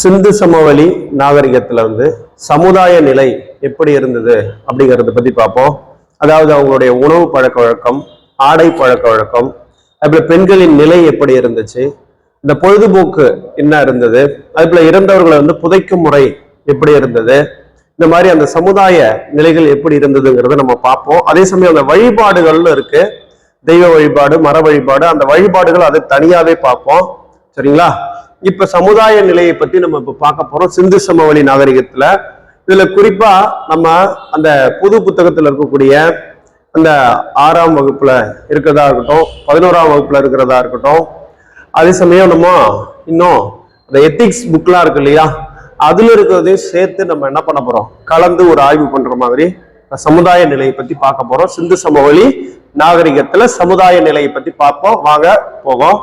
சிந்து சமவெளி நாகரிகத்துல வந்து சமுதாய நிலை எப்படி இருந்தது அப்படிங்கறத பத்தி பார்ப்போம். அதாவது அவங்களுடைய உணவு பழக்க வழக்கம் ஆடை பழக்க வழக்கம் அதுபோல பெண்களின் நிலை எப்படி இருந்துச்சு இந்த பொழுதுபோக்கு என்ன இருந்தது அதுபோல இறந்தவர்களை வந்து புதைக்கும் முறை எப்படி இருந்தது இந்த மாதிரி அந்த சமுதாய நிலைகள் எப்படி இருந்ததுங்கிறத நம்ம பார்ப்போம். அதே சமயம் அந்த வழிபாடுகள்னு இருக்கு. தெய்வ வழிபாடு மர வழிபாடு அந்த வழிபாடுகள் அதை தனியாவே பார்ப்போம். சரிங்களா? இப்ப சமுதாய நிலையை பத்தி நம்ம இப்ப பார்க்க போறோம். சிந்து சமவெளி நாகரிகத்துல. இதுல குறிப்பா நம்ம அந்த புது புத்தகத்துல இருக்கக்கூடிய அந்த ஆறாம் வகுப்புல இருக்கிறதா இருக்கட்டும் பதினோராம் வகுப்புல இருக்கிறதா இருக்கட்டும் அதே சமயம் நம்ம இன்னும் அந்த எத்திக்ஸ் புக்லாம் இருக்கு இல்லையா? அதுல இருக்கிறதையும் சேர்த்து நம்ம என்ன பண்ண போறோம்? கலந்து ஒரு ஆய்வு பண்ற மாதிரி சமுதாய நிலையை பத்தி பார்க்க போறோம். சிந்து சமவெளி நாகரிகத்துல சமுதாய நிலையை பத்தி பார்ப்போம். வாங்க போகும்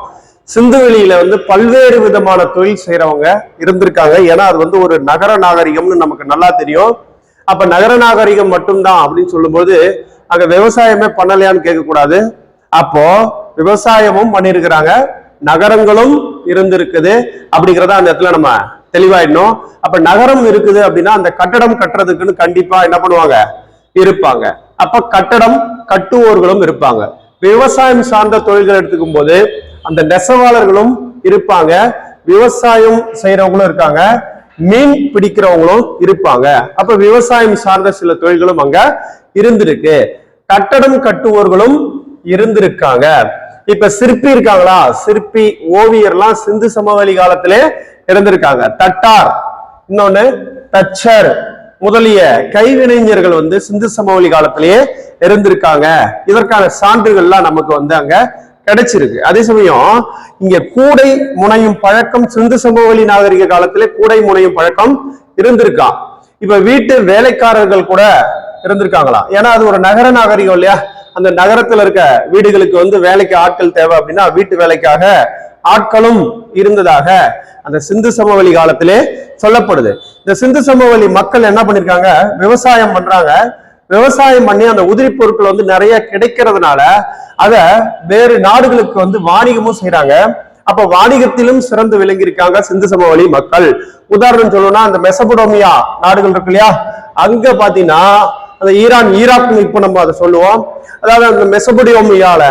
சிந்துவெளியில வந்து பல்வேறு விதமான தொழில் செய்யறவங்க இருந்திருக்காங்க. ஏன்னா அது வந்து ஒரு நகர நாகரிகம்னு நமக்கு நல்லா தெரியும். அப்ப நகர நாகரிகம் மட்டும்தான் அப்படின்னு சொல்லும்போது அங்க விவசாயமே பண்ணலையான்னு கேட்கக்கூடாது. அப்போ விவசாயமும் பண்ணியிருக்கிறாங்க. நகரங்களும் இருந்திருக்குது அப்படிங்கிறத அந்த இடத்துல நம்ம தெளிவாயிடணும். அப்ப நகரம் இருக்குது அப்படின்னா அந்த கட்டடம் கட்டுறதுக்குன்னு கண்டிப்பா என்ன பண்ணுவாங்க? இருப்பாங்க. அப்ப கட்டடம் கட்டுவோர்களும் இருப்பாங்க. விவசாயம் சார்ந்த தொழில்கள் எடுத்துக்கும் போது அந்த நெசவாளர்களும் இருப்பாங்க. விவசாயம் செய்யறவங்களும் இருக்காங்க. மீன் பிடிக்கிறவங்களும் இருப்பாங்க. அப்ப விவசாயம் சார்ந்த சில தொழில்களும் அங்க இருந்திருக்கு. கட்டடம் கட்டுவோர்களும் இருந்திருக்காங்க. இப்ப சிற்பி இருக்காங்களா? சிற்பி ஓவியர்லாம் சிந்து சமவெளி காலத்திலே இருந்திருக்காங்க தட்டார் இன்னொன்னு தச்சர் முதலிய கைவினைஞர்கள் வந்து சிந்து சமவெளி காலத்திலேயே இருந்திருக்காங்க இதற்கான சான்றுகள்லாம் நமக்கு வந்து அங்க கிடைச்சிருக்கு. அதே சமயம் இங்க கூடை முனையும் பழக்கம் சிந்து சமவெளி நாகரிக காலத்துல கூடை முனையும் பழக்கம் இருந்திருக்கான் இப்ப வீட்டு வேலைக்காரர்கள் கூட இருந்திருக்காங்களா? ஏன்னா அது ஒரு நகர நாகரிகம் இல்லையா? அந்த நகரத்துல இருக்க வீடுகளுக்கு வந்து வேலைக்கு ஆட்கள் தேவை அப்படின்னா வீட்டு வேலைக்காக ஆட்களும் இருந்ததாக அந்த சிந்து சமவெளி காலத்திலே சொல்லப்படுது. இந்த சிந்து சமவெளி மக்கள் என்ன பண்ணிருக்காங்க? விவசாயம் பண்றாங்க. விவசாயம் பண்ணி அந்த உதிரி பொருட்கள் வந்து நிறைய கிடைக்கிறதுனால அதை வேறு நாடுகளுக்கு வந்து வாணிகமும் செய்யறாங்க அப்ப வாணிகத்திலும் சிறந்து விளங்கியிருக்காங்க சிந்து சமவெளி மக்கள். உதாரணம் சொல்லணும்னா அந்த மெசபடோமியா நாடுகள் இருக்கு இல்லையா? அங்க பாத்தீங்கன்னா அந்த ஈரான் ஈராக் இப்ப நம்ம அதை சொல்லுவோம். அதாவது அந்த மெசபடியோமியால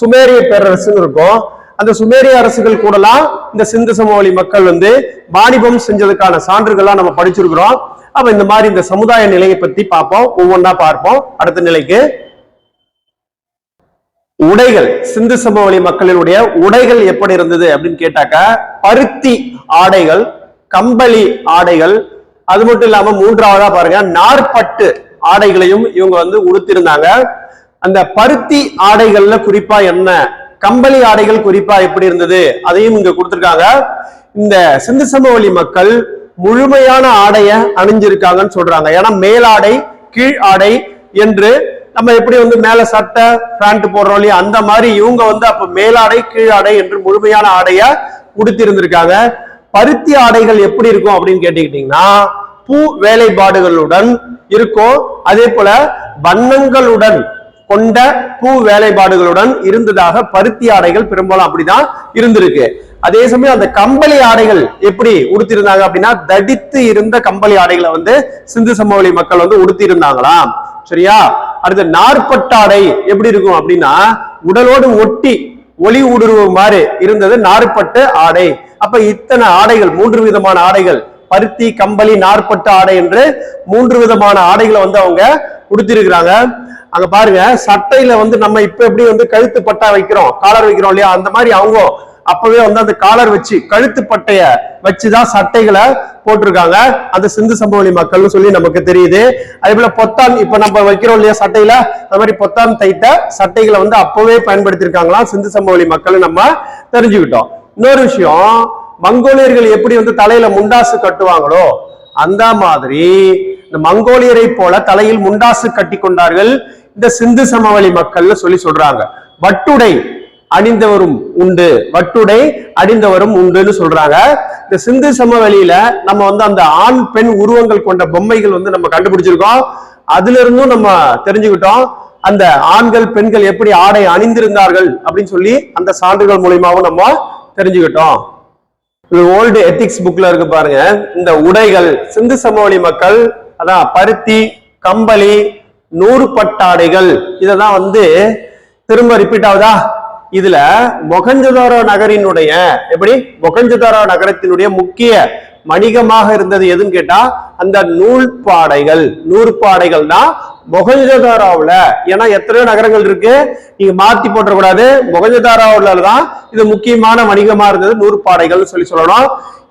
சுமேரிய பேரரசுன்னு இருக்கும். அந்த சுமேரிய அரசுகள் கூடலாம் இந்த சிந்து சமவெளி மக்கள் வந்து வாணிபம் செஞ்சதுக்கான சான்றுகள்லாம் நம்ம படிச்சிருக்கிறோம். அப்ப இந்த மாதிரி இந்த சமுதாய நிலையை பத்தி பார்ப்போம். ஒவ்வொன்றா பார்ப்போம். அடுத்த நிலைக்கு. உடைகள். சிந்து சமவெளி மக்களினுடைய உடைகள் எப்படி இருந்தது அப்படின்னு கேட்டாக்கா பருத்தி ஆடைகள் கம்பளி ஆடைகள் அது மட்டும் இல்லாம மூன்றாவதா பாருங்க நாற்பட்டு ஆடைகளையும் இவங்க வந்து உடுத்திருந்தாங்க. அந்த பருத்தி ஆடைகள்ல குறிப்பா என்ன? கம்பளி ஆடைகள் குறிப்பா எப்படி இருந்தது? அதையும் இங்க கொடுத்திருக்காங்க. இந்த சிந்து சமவெளி மக்கள் முழுமையான ஆடைய அணிஞ்சிருக்காங்கன்னு சொல்றாங்க. ஏன்னா மேலாடை கீழ் ஆடை என்று நம்ம எப்படி வந்து மேல சட்டை பேண்ட் போடுறோம் இல்லையா? அந்த மாதிரி இவங்க வந்து அப்ப மேலாடை கீழாடை என்று முழுமையான ஆடைய உடுத்திருந்திருக்காங்க. பருத்தி ஆடைகள் எப்படி இருக்கும் அப்படின்னு கேட்டுக்கிட்டீங்கன்னா பூ வேலைப்பாடுகளுடன் இருக்கும். அதே போல வண்ணங்களுடன் கொண்ட பூ வேலைப்பாடுகளுடன் இருந்ததாக பருத்தி ஆடைகள் பெரும்பாலும் அப்படிதான் இருந்திருக்கு. அதே சமயம் அந்த கம்பளி ஆடைகள் எப்படி உடுத்திருந்தாங்க அப்படின்னா தடித்து இருந்த கம்பளி ஆடைகளை வந்து சிந்து சமவெளி மக்கள் வந்து உடுத்தி இருந்தாங்களாம் சரியா? அடுத்து நாற்பட்டாடை எப்படி இருக்கும் அப்படின்னா உடலோடு ஒட்டி ஒளி ஊடுருவ மாதிரி இருந்தது நாற்பட்டு ஆடை. அப்ப இத்தனை ஆடைகள் மூன்று விதமான ஆடைகள் பருத்தி கம்பளி நாற்பட்டு ஆடை என்று மூன்று விதமான ஆடைகளை வந்து அவங்க கொடுத்திருக்கிறாங்க. அங்க பாருங்க சட்டையில வந்து நம்ம இப்ப எப்படி வந்து கழுத்து பட்டா வைக்கிறோம் காலர் வைக்கிறோம் இல்லையா? அந்த மாதிரி அவங்க அப்பவே வந்து அந்த காலர் வச்சு கழுத்து பட்டைய வச்சுதான் சட்டைகளை போட்டிருக்காங்க. அந்த சிந்து சம்பவலி மக்கள்னு சொல்லி நமக்கு தெரியுது. அதே போல பொத்தான் இப்ப நம்ம வைக்கிறோம் இல்லையா சட்டையில? அந்த மாதிரி பொத்தான் தைத்த சட்டைகளை வந்து அப்பவே பயன்படுத்தியிருக்காங்களாம் சிந்து சம்பவலி மக்கள் நம்ம தெரிஞ்சுக்கிட்டோம். இன்னொரு விஷயம் மங்கோலியர்கள் எப்படி வந்து தலையில முண்டாசு கட்டுவாங்களோ அந்த மாதிரி இந்த மங்கோலியரை போல தலையில் முண்டாசு கட்டி கொண்டார்கள் இந்த சிந்து சமவெளி மக்கள்னு சொல்லி சொல்றாங்க. வட்டுடை அணிந்தவரும் உண்டு. வட்டுடை அணிந்தவரும் உண்டுன்னு சொல்றாங்க. இந்த சிந்து சமவெளியில நம்ம வந்து அந்த ஆண் பெண் உருவங்கள் கொண்ட பொம்மைகள் வந்து நம்ம கண்டுபிடிச்சிருக்கோம். அதுல இருந்தும் நம்ம தெரிஞ்சுக்கிட்டோம். அந்த ஆண்கள் பெண்கள் எப்படி ஆடை அணிந்திருந்தார்கள் அப்படின்னு சொல்லி அந்த சான்றுகள் மூலியமாவும் நம்ம தெரிஞ்சுக்கிட்டோம். இது ஓல்டு எத்திக்ஸ் புக்ல இருக்கு பாருங்க. இந்த உடைகள் சிந்து சமவெளி மக்கள் அதான் பருத்தி கம்பளி நூறு பட்டாடைகள். இதெல்லாம் வந்து திரும்ப ரிப்பீட் ஆகுதா? இதுல மொகஞ்சதாரோ நகரினுடைய எப்படி? மொகஞ்சதாரோ நகரத்தினுடைய முக்கிய வணிகமாக இருந்தது எதுன்னு கேட்டா அந்த நூல் பாடைகள். நூற்பாடைகள் தான் மொகஞ்சதாராவில் ஏன்னா எத்தனையோ நகரங்கள் இருக்கு. நீங்க மாத்தி போட்டக்கூடாது மொகஞ்சதாராவில் தான் இது முக்கியமான வணிகமா இருந்தது. நூற்பாடைகள்னு சொல்லி சொல்லணும்.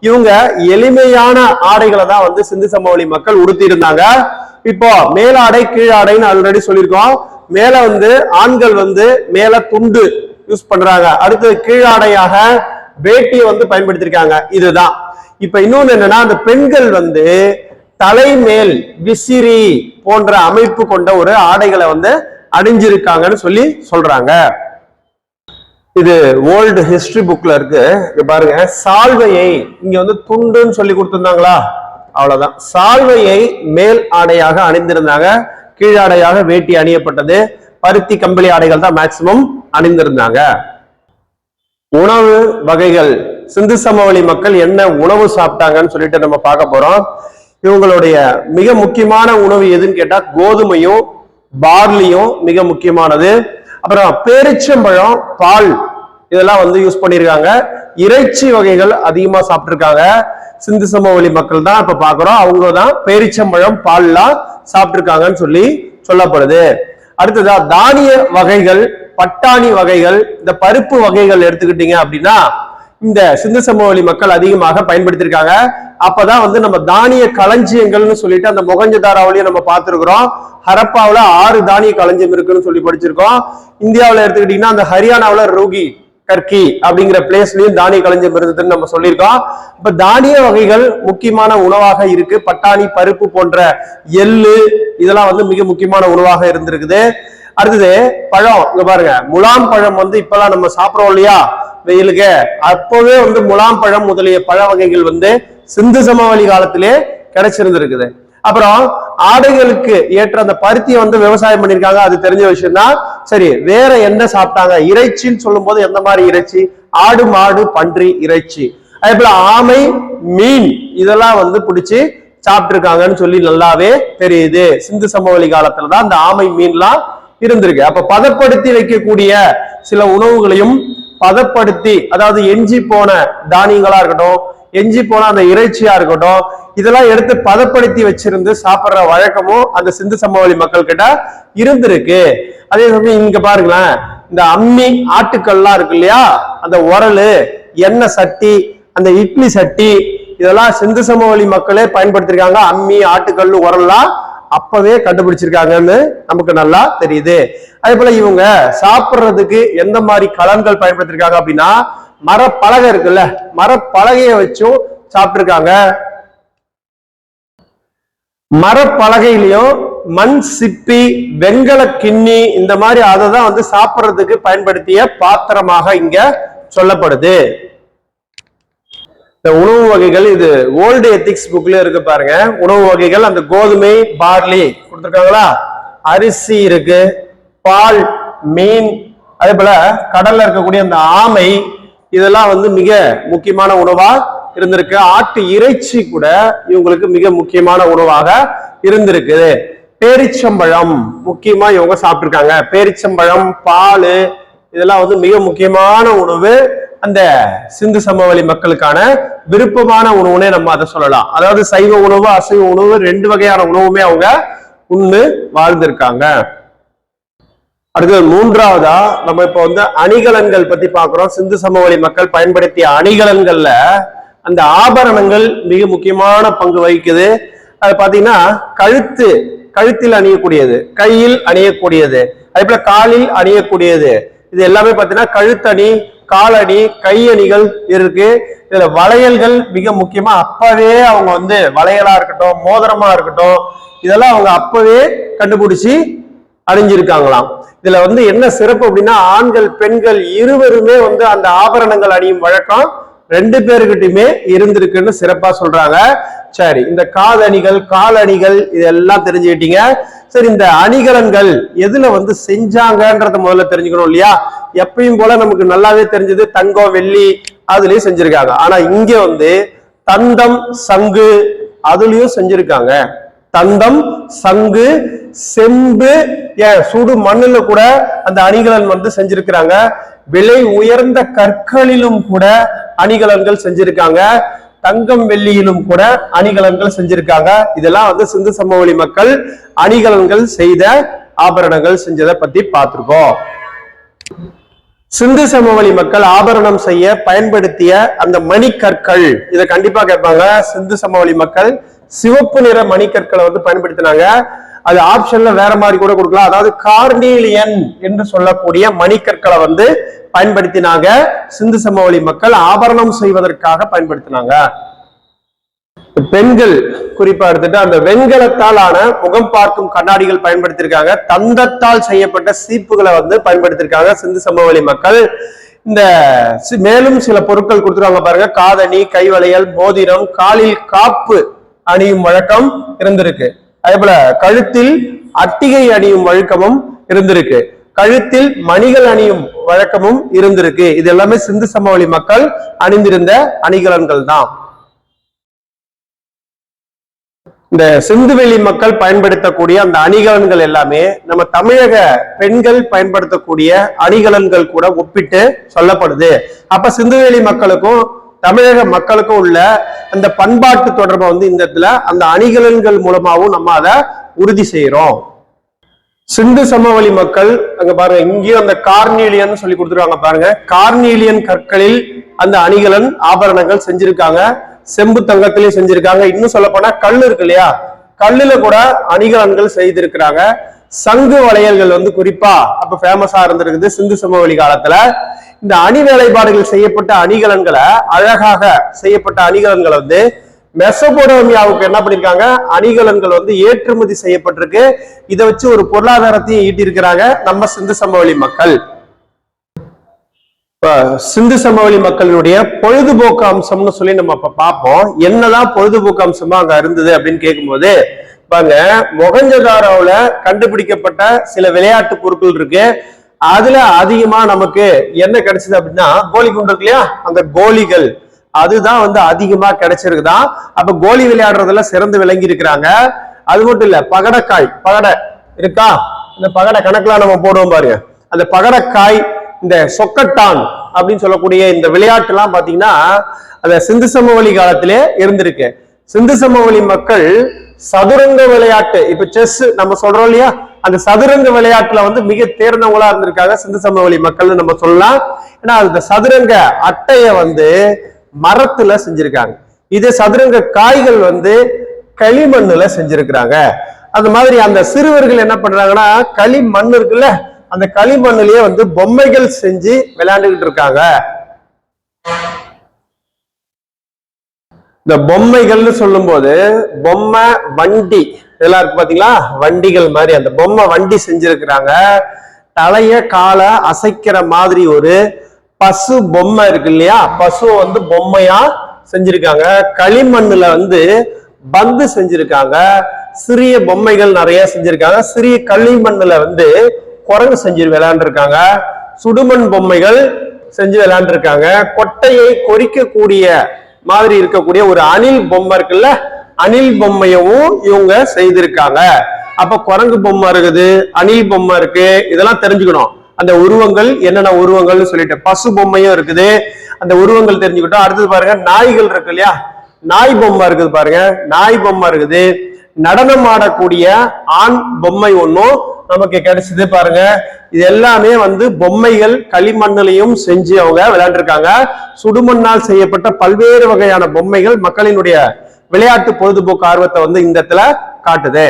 இவங்க எளிமையான ஆடைகளை தான் வந்து சிந்து சமவெளி மக்கள் உடுத்தி இருந்தாங்க இப்போ மேலாடை கீழாடைன்னு ஆல்ரெடி சொல்லியிருக்கோம். மேல வந்து ஆண்கள் வந்து மேல துண்டு யூஸ் பண்றாங்க. அடுத்தது கீழாடையாக வேட்டியை வந்து பயன்படுத்திருக்காங்க இதுதான். இப்ப இன்னொன்னு என்னன்னா அந்த பெண்கள் வந்து தலைமேல் விசிறி போன்ற அமைப்பு கொண்ட ஒரு ஆடைகளை வந்து அணிஞ்சிருக்காங்கன்னு சொல்லி சொல்றாங்க. இது ஓல்டு ஹிஸ்டரி புக்ல இருக்கு. இங்க பாருங்க. சால்வையை இங்க வந்து துண்டுன்னு சொல்லி கொடுத்திருந்தாங்களா? அவ்வளவுதான். சால்வையை மேல் ஆடையாக அணிந்திருந்தாங்க. கீழாடையாக வேட்டி அணியப்பட்டது. பருத்தி கம்பளி ஆடைகள் தான் மேக்சிமம் அணிந்திருந்தாங்க. உணவு வகைகள். சிந்து சமவெளி மக்கள் என்ன உணவு சாப்பிட்டாங்கன்னு சொல்லிட்டு நம்ம பார்க்க போறோம். இவங்களுடைய மிக முக்கியமான உணவு எதுன்னு கேட்டா கோதுமையும் பார்லியும் மிக முக்கியமானது. அப்புறம் பேரிச்சம்பழம் பால் இதெல்லாம் வந்து யூஸ் பண்ணியிருக்காங்க இறைச்சி வகைகள் அதிகமாக சாப்பிட்ருக்காங்க சிந்து சமவெளி மக்கள் தான் இப்போ பார்க்குறோம் அவங்க தான் பேரிச்சம்பழம் பால்லாம் சாப்பிட்ருக்காங்கன்னு சொல்லி சொல்லப்படுது. அடுத்ததா தானிய வகைகள் பட்டாணி வகைகள் இந்த பருப்பு வகைகள் எடுத்துக்கிட்டீங்க அப்படின்னா இந்த சிந்து சமவெளி மக்கள் அதிகமாக பயன்படுத்தியிருக்காங்க. அப்பதான் வந்து நம்ம தானிய களஞ்சியங்கள்னு சொல்லிட்டு அந்த மொகஞ்சதாராவிலையும் நம்ம பார்த்துருக்குறோம். ஹரப்பாவில் ஆறு தானிய களஞ்சியம் இருக்குன்னு சொல்லி படிச்சிருக்கோம். இந்தியாவில் எடுத்துக்கிட்டீங்கன்னா அந்த ஹரியானாவில் ரூகி கர்கி அப்படிங்கிற பிளேஸ்லயும் தானிய களஞ்சியம் இருந்ததுன்னு நம்ம சொல்லியிருக்கோம். இப்ப தானிய வகைகள் முக்கியமான உணவாக இருக்கு. பட்டாணி பருப்பு போன்ற எள்ளு இதெல்லாம் வந்து மிக முக்கியமான உணவாக இருந்திருக்குது. அடுத்தது பழம் இங்க பாருங்க. முலாம் பழம் வந்து இப்பெல்லாம் நம்ம சாப்பிடுறோம் இல்லையா? வெயிலுக்கு. அப்பவே வந்து முலாம் பழம் முதலிய பழ வகைகள் வந்து சிந்து சமவெளி காலத்திலே கிடைச்சிருந்திருக்குது. அப்புறம் ஆடைகளுக்கு ஏற்ற அந்த பருத்தியை வந்து விவசாயம் பண்ணியிருக்காங்க. அது தெரிஞ்ச விஷயம் தான் சரி வேற என்ன சாப்பிட்டாங்க? இறைச்சின்னு சொல்லும் போது எந்த மாதிரி இறைச்சி? ஆடு மாடு பன்றி இறைச்சி. அதே போல ஆமை மீன் இதெல்லாம் வந்து பிடிச்சி சாப்பிட்டுருக்காங்கன்னு சொல்லி நல்லாவே தெரியுது. சிந்து சமவெளி காலத்துல தான் அந்த ஆமை மீன்லாம் இருந்திருக்கு. அப்ப பதப்படுத்தி வைக்கக்கூடிய சில உணவுகளையும் பதப்படுத்தி அதாவது எஞ்சி போன தானியங்களா இருக்கட்டும் எஞ்சி போன அந்த இறைச்சியா இருக்கட்டும் இதெல்லாம் எடுத்து பதப்படுத்தி வச்சிருந்து சாப்பிடுற வழக்கமும் அந்த சிந்து சமவெளி மக்கள் கிட்ட இருந்திருக்கு. அதே சமயம் இங்க பாருங்களேன் இந்த அம்மி ஆட்டுக்கள்லாம் இருக்கு இல்லையா? அந்த உரலு எண்ணெய் சட்டி அந்த இட்லி சட்டி இதெல்லாம் சிந்து சமவெளி மக்களே பயன்படுத்திருக்காங்க. அம்மி ஆட்டுக்கல் உரல்லாம் அப்பவே கண்டுபிடிச்சிருக்காங்கன்னு நமக்கு நல்லா தெரியுது. அதே போல இவங்க சாப்பிட்றதுக்கு எந்த மாதிரி கலன்கள் பயன்படுத்திருக்காங்க அப்படின்னா மரப்பலகை இருக்குல்ல மரப்பலகையை வச்சும் சாப்பிட்டுருக்காங்க. மரப்பலகையிலையும் மண் சிப்பி வெங்கல கிண்ணி இந்த மாதிரி அதை தான் வந்து சாப்பிட்றதுக்கு பயன்படுத்திய பாத்திரமாக இங்க சொல்லப்படுது. இந்த உணவு வகைகள் இது ஓல்டு எத்திக்ஸ் புக்ல இருக்கு பாருங்க. உணவு வகைகள் அந்த கோதுமை பார்லி கொடுத்துருக்காங்களா? அரிசி இருக்கு பால் மீன் அதே போல கடல்ல இருக்கக்கூடிய அந்த ஆமை இதெல்லாம் வந்து மிக முக்கியமான உணவா இருந்திருக்கு. ஆட்டு இறைச்சி கூட இவங்களுக்கு மிக முக்கியமான உணவாக இருந்திருக்குது. பேரிச்சம்பழம் முக்கியமா இவங்க சாப்பிட்டுருக்காங்க. பேரிச்சம்பழம் பால் இதெல்லாம் வந்து மிக முக்கியமான உணவு. அந்த சிந்து சமவெளி மக்களுக்கான விருப்பமான உணவுனே நம்ம அதை சொல்லலாம். அதாவது சைவ உணவு அசைவ உணவு ரெண்டு வகையான உணவுமே அவங்க உண்ணு வாழ்ந்திருக்காங்க. அடுத்தது மூன்றாவதா நம்ம இப்ப வந்து அணிகலன்கள் பத்தி பாக்குறோம் சிந்து சமவெளி மக்கள் பயன்படுத்திய அணிகலன்கள்ல அந்த ஆபரணங்கள் மிக முக்கியமான பங்கு வகிக்குது. அது பாத்தீங்கன்னா கழுத்து கழுத்தில் அணியக்கூடியது கையில் அணியக்கூடியது அதே போல காலில் அணியக்கூடியது. இது எல்லாமே பாத்தீங்கன்னா கழுத்தணி காலணி கையணிகள் இருக்கு. இதுல வளையல்கள் மிக முக்கியமா அப்பவே அவங்க வந்து வளையலா இருக்கட்டும் மோதிரமா இருக்கட்டும் இதெல்லாம் அவங்க அப்பவே கண்டுபிடிச்சி அணிஞ்சிருக்காங்களாம். இதுல வந்து என்ன சிறப்பு அப்படின்னா ஆண்கள் பெண்கள் இருவருமே வந்து அந்த ஆபரணங்கள் அணியும் வழக்கம். ரெண்டு பேருக்கிட்டையுமே இருந்திருக்குன்னு சிறப்பா சொல்றாங்க. சரி இந்த காதணிகள் காலணிகள் இதெல்லாம் தெரிஞ்சுக்கிட்டீங்க. சரி இந்த அணிகலன்கள் எதுல வந்து செஞ்சாங்கன்றத முதல்ல தெரிஞ்சுக்கணும் இல்லையா? எப்பயும் போல நமக்கு நல்லாவே தெரிஞ்சது தங்கம் வெள்ளி அதுலயும் செஞ்சிருக்காங்க. ஆனா இங்க வந்து தந்தம் சங்கு அதுலயும் செஞ்சிருக்காங்க. தந்தம் சங்கு செம்பு சுடு மண்ணுல கூட அந்த அணிகலன் வந்து செஞ்சிருக்கிறாங்க. விலை உயர்ந்த கற்களிலும் கூட அணிகலன்கள் செஞ்சிருக்காங்க. தங்கம் வெள்ளியிலும் கூட அணிகலன்கள் செஞ்சிருக்காங்க. இதெல்லாம் வந்து சிந்து சமவெளி மக்கள் அணிகலன்கள் செய்த ஆபரணங்கள் செஞ்சதை பத்தி பார்த்திருக்கோம். சிந்து சமவெளி மக்கள் ஆபரணம் செய்ய பயன்படுத்திய அந்த மணிக்கற்கள் இதை கண்டிப்பா கேட்பாங்க. சிந்து சமவெளி மக்கள் சிவப்பு நிற மணிக்கற்களை வந்து பயன்படுத்தினாங்க. அது ஆப்ஷன்ல வேற மாதிரி கூட கொடுக்கலாம். அதாவது கார்னீலியன் என்று சொல்லக்கூடிய மணிக்கற்களை வந்து பயன்படுத்தினாங்க. சிந்து சமவெளி மக்கள் ஆபரணம் செய்வதற்காக பயன்படுத்தினாங்க. பெண்கள் குறிப்பா எடுத்துட்டு அந்த வெண்கலத்தால் ஆன முகம் பார்க்கும் கண்ணாடிகள் பயன்படுத்தியிருக்காங்க. தந்தத்தால் செய்யப்பட்ட சீப்புகளை வந்து பயன்படுத்தியிருக்காங்க சிந்து சமவெளி மக்கள். இந்த மேலும் சில பொருட்கள் கொடுத்துருவாங்க பாருங்க. காதணி கைவளையல் மோதிரம் காலில் காப்பு அணியும் வழக்கம் இருந்திருக்கு. அதே போல கழுத்தில் அட்டிகை அணியும் வழக்கமும் இருந்திருக்கு. கழுத்தில் மணிகள் அணியும் வழக்கமும் இருந்திருக்கு. இது எல்லாமே சிந்து சமவெளி மக்கள் அணிந்திருந்த அணிகலன்கள் தான். இந்த சிந்துவெளி மக்கள் பயன்படுத்தக்கூடிய அந்த அணிகலன்கள் எல்லாமே நம்ம தமிழக பெண்கள் பயன்படுத்தக்கூடிய அணிகலன்கள் கூட ஒப்பிட்டு சொல்லப்படுது. அப்ப சிந்துவெளி மக்களுக்கும் தமிழக மக்களுக்கும் உள்ள அந்த பண்பாட்டு தொடர்பை வந்து இந்த இடத்துல அந்த அணிகலன்கள் மூலமாவும் நம்ம அதை உறுதி செய்யறோம். சிந்து சமவெளி மக்கள் அங்க பாருங்க இங்கேயும் அந்த கார்னீலியன் சொல்லி கொடுத்துருவாங்க பாருங்க. கார்னீலியன் கற்களில் அந்த அணிகலன் ஆபரணங்கள் செஞ்சிருக்காங்க. செம்பு தங்கத்திலையும் செஞ்சிருக்காங்க. இன்னும் சொல்ல போனா கல் இருக்கு இல்லையா? கல்லுல கூட அணிகலன்கள் செய்திருக்கிறாங்க. சங்கு வளையல்கள் வந்து குறிப்பா அப்ப ஃபேமஸா இருந்திருக்குது சிந்து சமவெளி காலத்துல. இந்த அணி வேலைப்பாடுகள் செய்யப்பட்ட அணிகலன்களை அழகாக செய்யப்பட்ட அணிகலன்களை வந்து மெசபோடோமியாவுக்கு என்ன பண்ணிருக்காங்க? அணிகலன்கள் வந்து ஏற்றுமதி செய்யப்பட்டிருக்கு. இதை வச்சு ஒரு பொருளாதாரத்தையும் ஈட்டியிருக்கிறாங்க நம்ம சிந்து சமவெளி மக்கள். சிந்து சமவெளி மக்களினுடைய பொழுதுபோக்கு அம்சம்னு சொல்லி நம்ம இப்ப பார்ப்போம். என்னதான் பொழுதுபோக்கு அம்சமா அங்க இருந்தது அப்படின்னு கேட்கும்போது பாருங்க மொகஞ்சதாரோவில் கண்டுபிடிக்கப்பட்ட சில விளையாட்டு பொருட்கள் இருக்கு. அதுல அதிகமா நமக்கு என்ன கிடைச்சது அப்படின்னா கோலி குண்டு இருக்கு இல்லையா? அந்த கோலிகள். அதுதான் வந்து அதிகமா கிடைச்சிருக்குதான் அப்ப கோலி விளையாடுறதுல சிறந்து விளங்கி இருக்கிறாங்க அது மட்டும் இல்ல பகடக்காய் பகடை இருக்கா? இந்த பகடை கணக்குல நம்ம போடுவோம் பாருங்க. அந்த பகடக்காய் இந்த சொக்கட்டான் அப்படின்னு சொல்லக்கூடிய இந்த விளையாட்டு எல்லாம் பாத்தீங்கன்னா அந்த சிந்து சமவெளி காலத்திலே இருந்திருக்கு. சிந்து சமவெளி மக்கள் சதுரங்க விளையாட்டு. இப்ப செஸ் நம்ம சொல்றோம் இல்லையா? அந்த சதுரங்க விளையாட்டுல வந்து மிக தேர்ந்தவங்களா இருந்திருக்காங்க சிந்து சமவெளி மக்கள்னு நம்ம சொல்லலாம். ஏன்னா அந்த சதுரங்க அட்டைய வந்து மரத்துல செஞ்சிருக்காங்க. இதே சதுரங்க காய்கள் வந்து களிமண்ணுல செஞ்சிருக்கிறாங்க. அந்த மாதிரி அந்த சிறுவர்கள் என்ன பண்றாங்கன்னா களிமண் இருக்குல்ல அந்த களிமண்ணுலயே வந்து பொம்மைகள் செஞ்சு விளையாண்டுகிட்டு இருக்காங்க. இந்த பொம்மைகள்னு சொல்லும்போது பொம்மை வண்டி இதெல்லாம் இருக்கு பாத்தீங்களா? வண்டிகள் மாதிரி. அந்த பொம்மை வண்டி செஞ்சிருக்கிறாங்க. தலைய காலை அசைக்கிற மாதிரி ஒரு பசு பொம்மை இருக்கு இல்லையா? பசுவை வந்து பொம்மையா செஞ்சிருக்காங்க. களிமண்ணுல வந்து பந்து செஞ்சிருக்காங்க. சிறிய பொம்மைகள் நிறைய செஞ்சிருக்காங்க. சிறிய களிமண்ணுல வந்து குரங்கு செஞ்சு விளையாண்டுருக்காங்க. சுடுமண் பொம்மைகள் செஞ்சு விளையாண்டுருக்காங்க. கொட்டையை கொறிக்கக்கூடிய மாதிரி இருக்கக்கூடிய ஒரு அணில் பொம்மை இருக்குல்ல அணில் பொம்மையவும் இவங்க செய்திருக்காங்க. அப்ப குரங்கு பொம்மை இருக்குது அணில் பொம்மை இருக்கு இதெல்லாம் தெரிஞ்சுக்கணும். அந்த உருவங்கள் என்னென்ன உருவங்கள்னு சொல்லிட்டு பசு பொம்மையும் இருக்குது. அந்த உருவங்கள் தெரிஞ்சுக்கிட்டோம். அடுத்தது பாருங்க நாய்கள் இருக்கு இல்லையா? நாய் பொம்மை இருக்குது பாருங்க நாய் பொம்மை இருக்குது. நடனம் ஆடக்கூடிய ஆண் பொம்மை ஒன்றும் நமக்கு கிடைச்சது பாருங்க. இது எல்லாமே வந்து பொம்மைகள் களிமண்ணிலையும் செஞ்சு அவங்க விளையாண்டுருக்காங்க. சுடுமண்ணால் செய்யப்பட்ட பல்வேறு வகையான பொம்மைகள் மக்களினுடைய விளையாட்டு பொழுதுபோக்கு ஆர்வத்தை வந்து இந்த இடத்துல காட்டுது.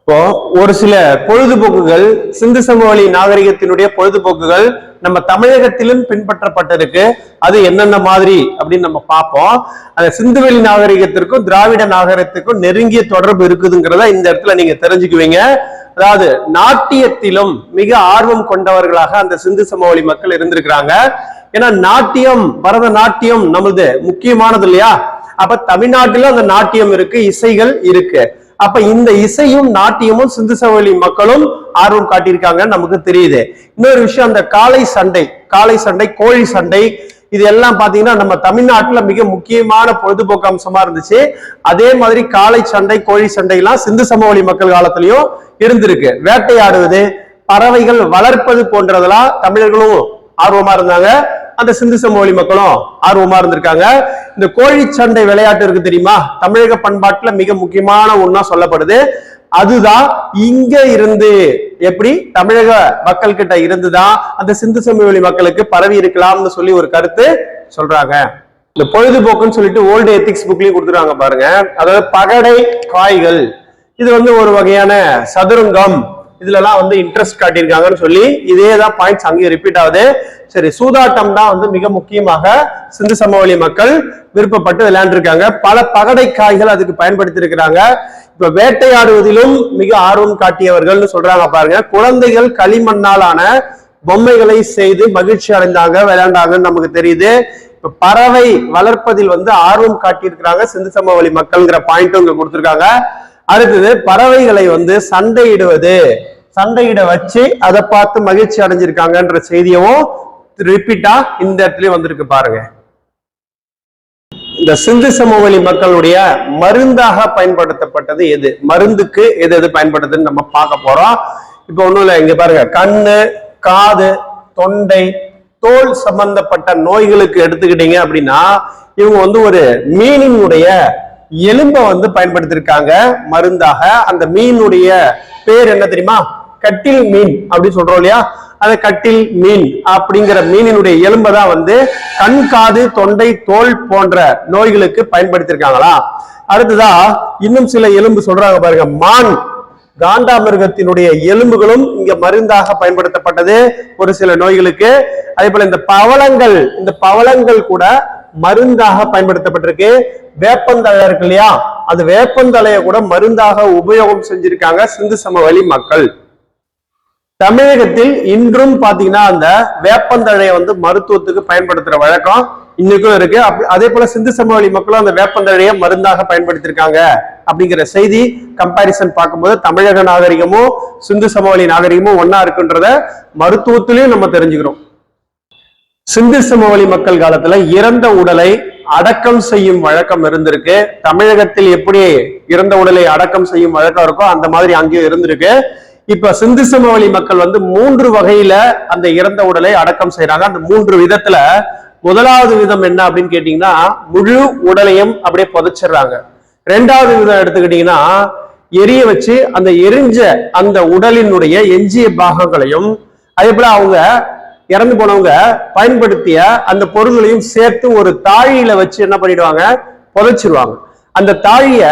இப்போ ஒரு சில பொழுதுபோக்குகள் சிந்து சமவெளி நாகரிகத்தினுடைய பொழுதுபோக்குகள் நம்ம தமிழகத்திலும் பின்பற்றப்பட்டிருக்கு. அது என்னென்ன மாதிரி அப்படின்னு நம்ம பார்ப்போம். அந்த சிந்துவெளி நாகரிகத்திற்கும் திராவிட நாகரிகத்திற்கும் நெருங்கிய தொடர்பு இருக்குதுங்கிறத இந்த இடத்துல நீங்க தெரிஞ்சுக்குவீங்க. அதாவது நாட்டியத்திலும் மிக ஆர்வம் கொண்டவர்களாக அந்த சிந்து சமவெளி மக்கள் இருந்திருக்கிறாங்க. ஏன்னா நாட்டியம் பரதநாட்டியம் நம்மளது முக்கியமானது இல்லையா? அப்ப தமிழ்நாட்டிலும் அந்த நாட்டியம் இருக்கு இசைகள் இருக்கு. அப்ப இந்த இசையும் நாட்டியமும் சிந்து சமவெளி மக்களும் ஆர்வம் காட்டியிருக்காங்க நமக்கு தெரியுது. இன்னொரு விஷயம் அந்த காளை சண்டை காளை சண்டை கோழி சண்டை இது எல்லாம் பாத்தீங்கன்னா நம்ம தமிழ்நாட்டுல மிக முக்கியமான பொழுதுபோக்கு அம்சமா இருந்துச்சு. அதே மாதிரி காளை சண்டை கோழி சண்டை எல்லாம் சிந்து சமவெளி மக்கள் காலத்திலயும் இருந்திருக்கு. வேட்டையாடுவது பறவைகள் வளர்ப்பது போன்றதெல்லாம் தமிழர்களும் ஆர்வமா இருந்தாங்க. அந்த சிந்து சமவெளி மக்களும் ஆர்வமா இருந்திருக்காங்க. இந்த கோழி சண்டை விளையாட்டு இருக்கு தெரியுமா? தமிழக பண்பாட்டுல மிக முக்கியமான ஒன்னா சொல்லப்படுது. அதுதான் இங்க இருந்து எப்படி? தமிழக மக்கள் கிட்ட இருந்துதான் அந்த சிந்து சமவெளி மக்களுக்கு பரவி இருக்கலாம்னு சொல்லி ஒரு கருத்து சொல்றாங்க. இந்த பொழுதுபோக்குன்னு சொல்லிட்டு ஓல்டு எத்திக்ஸ் புக்லயும் கொடுத்துருவாங்க பாருங்க. அதாவது பகடை காய்கள். இது வந்து ஒரு வகையான சதுரங்கம். இதுலலாம் வந்து இன்ட்ரெஸ்ட் காட்டியிருக்காங்கன்னு சொல்லி இதே தான் பாயிண்ட்ஸ் அங்கேயும் ரிப்பீட் ஆகுது. சரி சூதாட்டம் தான் வந்து மிக முக்கியமாக சிந்து சமவெளி மக்கள் விருப்பப்பட்டு விளையாண்டுருக்காங்க. பல பகடை காய்கள் அதுக்கு பயன்படுத்தி இருக்கிறாங்க இப்ப வேட்டையாடுவதிலும் மிக ஆர்வம் காட்டியவர்கள்னு சொல்றாங்க பாருங்க. குழந்தைகள் களிமண்ணாலான பொம்மைகளை செய்து மகிழ்ச்சி அடைந்தாங்க விளையாண்டாங்கன்னு நமக்கு தெரியுது. இப்ப பறவை வளர்ப்பதில் வந்து ஆர்வம் காட்டியிருக்கிறாங்க சிந்து சமவெளி மக்கள்ங்கிற பாயிண்ட்டும் இங்க கொடுத்துருக்காங்க. அடுத்தது பறவைகளை வந்து சண்டையிடுவது. சண்டையிட வச்சு அதை பார்த்து மகிழ்ச்சி அடைஞ்சிருக்காங்கன்ற செய்தியவும் ரிப்பீட்டா இந்த இடத்துலயும் வந்திருக்கு பாருங்க. இந்த சிந்து சமவெளி மக்களுடைய மருந்தாக பயன்படுத்தப்பட்டது எது? மருந்துக்கு எது எது பயன்படுதுன்னு நம்ம பார்க்க போறோம். இப்போ ஒண்ணும் இல்லை இங்க பாருங்க. கண்ணு காது தொண்டை தோல் சம்பந்தப்பட்ட நோய்களுக்கு எடுத்துக்கிட்டீங்க அப்படின்னா இவங்க வந்து ஒரு மீனினுடைய எலும்பை வந்து பயன்படுத்தியிருக்காங்க. மருந்தாக. அந்த மீனுடைய பேர் என்ன தெரியுமா? கட்டில் மீன் அப்படின்னு சொல்றோம் இல்லையா? அந்த கட்டில் மீன் அப்படிங்கிற மீனினுடைய எலும்பை தான் வந்து கண் காது தொண்டை தோல் போன்ற நோய்களுக்கு பயன்படுத்தியிருக்காங்களா? அடுத்ததா இன்னும் சில எலும்பு சொல்றாங்க பாருங்க. மான். காண்டாமிருகத்தினுடைய எலும்புகளும் இங்க மருந்தாக பயன்படுத்தப்பட்டது ஒரு சில நோய்களுக்கு. அதே போல இந்த பவளங்கள் இந்த பவளங்கள் கூட மருந்தாக பயன்படுத்தப்பட்டிருக்கு. வேப்பந்தழை இருக்கு இல்லையா? அந்த வேப்பந்தழையை கூட மருந்தாக உபயோகம் செஞ்சிருக்காங்க சிந்து சமவெளி மக்கள். தமிழகத்தில் இன்றும் பாத்தீங்கன்னா அந்த வேப்பந்தழையை வந்து மருத்துவத்துக்கு பயன்படுத்துற வழக்கம் இன்னைக்கும் இருக்கு. அதே போல சிந்து சமவெளி மக்களும் அந்த வேப்பந்தழையை மருந்தாக பயன்படுத்தியிருக்காங்க அப்படிங்கிற செய்தி கம்பாரிசன் பார்க்கும்போது தமிழக நாகரிகமும் சிந்து சமவெளி நாகரிகமும் ஒன்னா இருக்குன்றத மருத்துவத்திலையும் நம்ம தெரிஞ்சுக்கிறோம். சிந்து சமவெளி மக்கள் காலத்துல இறந்த உடலை அடக்கம் செய்யும் வழக்கம் இருந்திருக்கு. தமிழகத்தில் எப்படி இறந்த உடலை அடக்கம் செய்யும் வழக்கம் இருக்கோ அந்த மாதிரி அங்கேயும் இருந்திருக்கு. இப்ப சிந்து சமவெளி மக்கள் வந்து மூன்று வகையில அந்த இறந்த உடலை அடக்கம் செய்யறாங்க அந்த மூன்று விதத்துல முதலாவது விதம் என்ன அப்படின்னு கேட்டீங்கன்னா முழு உடலையும் அப்படியே புதைச்சிடுறாங்க. ரெண்டாவது விதம் எடுத்துக்கிட்டீங்கன்னா எரிய வச்சு அந்த எரிஞ்ச அந்த உடலினுடைய எஞ்சிய பாகங்களையும் அதே போல அவங்க இறந்து போனவங்க பயன்படுத்திய அந்த பொருள்களையும் சேர்த்து ஒரு தாழியில வச்சு என்ன பண்ணிடுவாங்க? புதைச்சிருவாங்க. அந்த தாழிய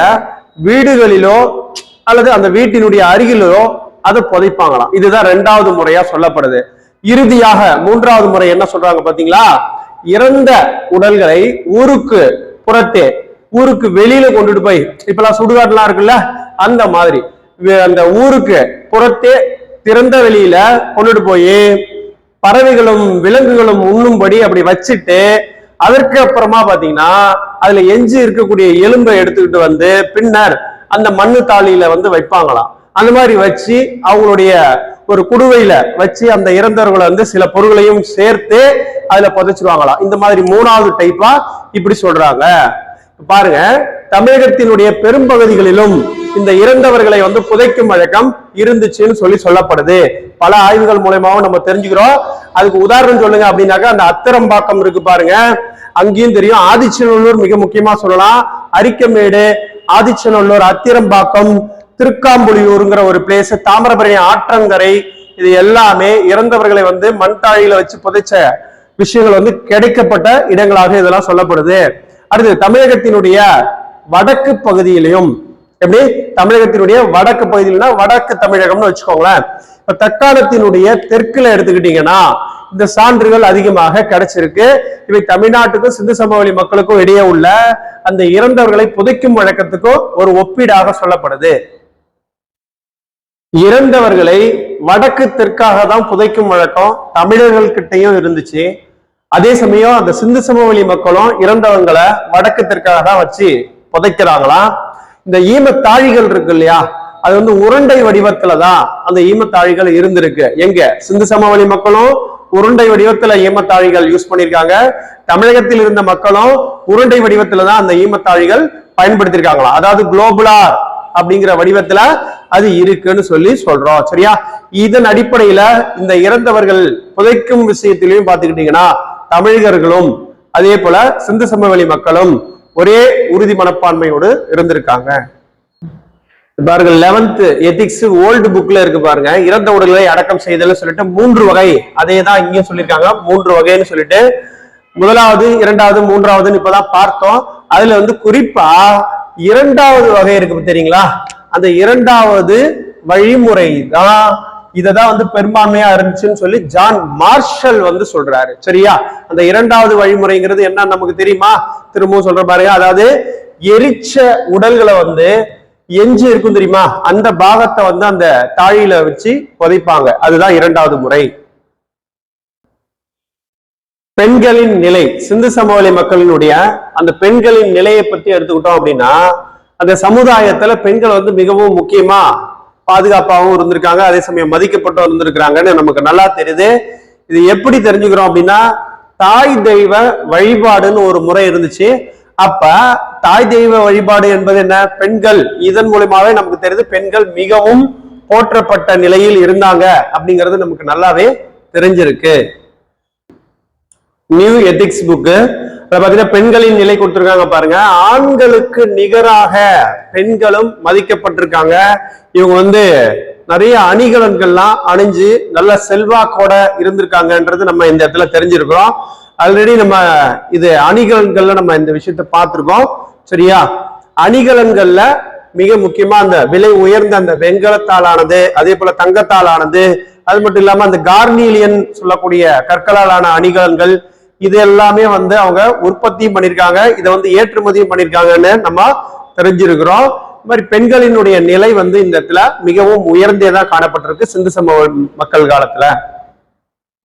வீடுகளிலோ அல்லது அந்த வீட்டினுடைய அருகிலோ அதை புதைப்பாங்களாம். இதுதான் ரெண்டாவது முறையா சொல்லப்படுது. இறுதியாக மூன்றாவது முறை என்ன சொல்றாங்க பாத்தீங்களா? இறந்த உடல்களை ஊருக்கு புறத்தே ஊருக்கு வெளியில கொண்டுட்டு போய் இப்பெல்லாம் சுடுகாட்டுலாம் இருக்குல்ல அந்த மாதிரி அந்த ஊருக்கு புறத்தே திறந்த வெளியில கொண்டுட்டு போய் பறவைகளும் விலங்குகளும் உண்ணும்படி அப்படி வச்சுட்டு அதற்கு அப்புறமா பாத்தீங்கன்னா அதுல எஞ்சி இருக்கக்கூடிய எலும்பை எடுத்துக்கிட்டு வந்து பின்னர் அந்த மண்ணு தாளியில வந்து வைப்பாங்களாம். அந்த மாதிரி வச்சு அவங்களுடைய ஒரு குடுவையில வச்சு அந்த இறந்தவர்களை வந்து சில பொருள்களையும் சேர்த்து அதுல புதைச்சிருவாங்களாம் இந்த மாதிரி மூணாவது டைப்பா இப்படி சொல்றாங்க. பாருங்க தமிழகத்தினுடைய பெரும்பகுதிகளிலும் இந்த இறந்தவர்களை வந்து புதைக்கும் வழக்கம் இருந்துச்சுன்னு சொல்லி சொல்லப்படுது. பல ஆய்வுகள் மூலயமாவும் நம்ம தெரிஞ்சுக்கிறோம். அதுக்கு உதாரணம் சொல்லுங்க அப்படின்னாக்கா அந்த அத்திரம்பாக்கம் இருக்கு பாருங்க. அங்கேயும் தெரியும். ஆதிச்சநல்லூர் மிக முக்கியமா சொல்லலாம். அரிக்கமேடு ஆதிச்சநல்லூர் அத்திரம்பாக்கம் திருக்காம்புலியூருங்கிற ஒரு பிளேஸ் தாமிரபரணி ஆற்றங்கரை இது எல்லாமே இறந்தவர்களை வந்து மண்தாழியில வச்சு புதைச்ச விஷயங்கள் வந்து கிடைக்கப்பட்ட இடங்களாக இதெல்லாம் சொல்லப்படுது. அடுத்து தமிழகத்தினுடைய வடக்கு பகுதியிலையும் எப்படி? தமிழகத்தினுடைய வடக்கு பகுதியிலனா வடக்கு தமிழகம்னு வச்சுக்கோங்களேன். இப்ப தக்காணத்தினுடைய தெற்குல எடுத்துக்கிட்டீங்கன்னா இந்த சான்றுகள் அதிகமாக கிடைச்சிருக்கு. இவை தமிழ்நாட்டுக்கும் சிந்து சமவெளி மக்களுக்கும் இடையே உள்ள அந்த இறந்தவர்களை புதைக்கும் வழக்கத்துக்கும் ஒரு ஒப்பீடாக சொல்லப்படுது. இறந்தவர்களை வடக்கு தெற்காக தான் புதைக்கும் வழக்கம் தமிழர்கள் கிட்டயும் இருந்துச்சு. அதே சமயம் அந்த சிந்து சமவெளி மக்களும் இறந்தவங்களை வடக்கு தெற்காக தான் வச்சு புதைக்கிறாங்களாம். இந்த ஈமத்தாழிகள் இருக்கு இல்லையா அது வந்து உருண்டை வடிவத்துல தான் அந்த ஈமத்தாழிகள் இருந்திருக்கு. எங்க? சிந்து சமவெளி மக்களும் உருண்டை வடிவத்துல ஈமத்தாழிகள் யூஸ் பண்ணிருக்காங்க தமிழகத்தில் இருந்த மக்களும் உருண்டை வடிவத்துல தான் அந்த ஈமத்தாழிகள் பயன்படுத்தியிருக்காங்களாம். அதாவது குளோபுலார் அப்படிங்கிற வடிவத்துல அது இருக்குன்னு சொல்லி சொல்றோம். சரியா? இதன் அடிப்படையில இந்த இறந்தவர்கள் புதைக்கும் விஷயத்திலையும் பாத்துக்கிட்டீங்கன்னா தமிழர்களும் அதே போல சிந்து சமவெளி மக்களும் ஒரே உறுதி மனப்பான்மையோடு இருந்திருக்காங்க. பாருங்க லெவன்த் எத்திக்ஸ் ஓல்டு புக்ல இருக்கு பாருங்க. இறந்த உடல்களை அடக்கம் செய்தல் சொல்லிட்டு மூன்று வகை. அதே தான் இங்கேயும் சொல்லியிருக்காங்க. மூன்று வகைன்னு சொல்லிட்டு முதலாவது இரண்டாவது மூன்றாவதுன்னு இப்பதான் பார்த்தோம். அதுல வந்து குறிப்பா இரண்டாவது வகை இருக்கு தெரியுங்களா? அந்த இரண்டாவது வழிமுறை தான் இததான் வந்து பெரும்பான்மையா இருந்துச்சுன்னு சொல்லி ஜான் மார்ஷல் வந்து சொல்றாரு. சரியா? அந்த இரண்டாவது வழிமுறைங்கிறது என்ன நமக்கு தெரியுமா? திரும்பவும் சொல்ற பாருங்க. அதாவது எரிச்ச உடல்களை வந்து எஞ்சி இருக்கும் தெரியுமா? அந்த பாகத்தை வந்து அந்த தாழியில வச்சு புதைப்பாங்க. அதுதான் இரண்டாவது முறை. பெண்களின் நிலை சிந்து சமவெளி மக்களினுடைய அந்த பெண்களின் நிலையை பத்தி எடுத்துக்கிட்டோம் அப்படின்னா அந்த சமுதாயத்துல பெண்கள் வந்து மிகவும் முக்கியமா பாதுகாப்பாகவும் இருந்திருக்காங்க அதே சமயம் மதிக்கப்பட்டு இருந்திருக்கிறாங்கன்னு நமக்கு நல்லா தெரியுது. இது எப்படி தெரிஞ்சுக்கிறோம் அப்படின்னா தாய் தெய்வ வழிபாடுன்னு ஒரு முறை இருந்துச்சு. அப்ப தாய் தெய்வ வழிபாடு என்பது என்ன? பெண்கள் இதன் மூலியமாவே நமக்கு தெரியுது பெண்கள் மிகவும் போற்றப்பட்ட நிலையில் இருந்தாங்க அப்படிங்கிறது நமக்கு நல்லாவே தெரிஞ்சிருக்கு. நியூ எத்திக்ஸ் புக்கு பாத்தீங்கன்னா பெண்களின் நிலை கொடுத்துருக்காங்க பாருங்க. ஆண்களுக்கு நிகராக பெண்களும் மதிக்கப்பட்டிருக்காங்க. இவங்க வந்து நிறைய அணிகலன்கள்லாம் அணிஞ்சு நல்ல செல்வாக்கோட இருந்திருக்காங்கன்றது நம்ம இந்த இடத்துல தெரிஞ்சிருக்கிறோம். ஆல்ரெடி நம்ம இது அணிகலன்கள்ல நம்ம இந்த விஷயத்த பார்த்துருக்கோம். சரியா? அணிகலன்கள்ல மிக முக்கியமா அந்த விலை உயர்ந்த அந்த வெண்கலத்தாலானது அதே போல தங்கத்தாலானது அது மட்டும் இல்லாம அந்த கார்னீலியன் சொல்லக்கூடிய கற்களாலான அணிகலன்கள் இது எல்லாமே வந்து அவங்க உற்பத்தியும் பண்ணியிருக்காங்க. இதை வந்து ஏற்றுமதியும் பண்ணியிருக்காங்கன்னு நம்ம தெரிஞ்சிருக்கிறோம். இது மாதிரி பெண்களினுடைய நிலை வந்து இந்த இடத்துல மிகவும் உயர்ந்ததா காணப்பட்டிருக்கு சிந்து சமவெளி மக்கள் காலத்துல.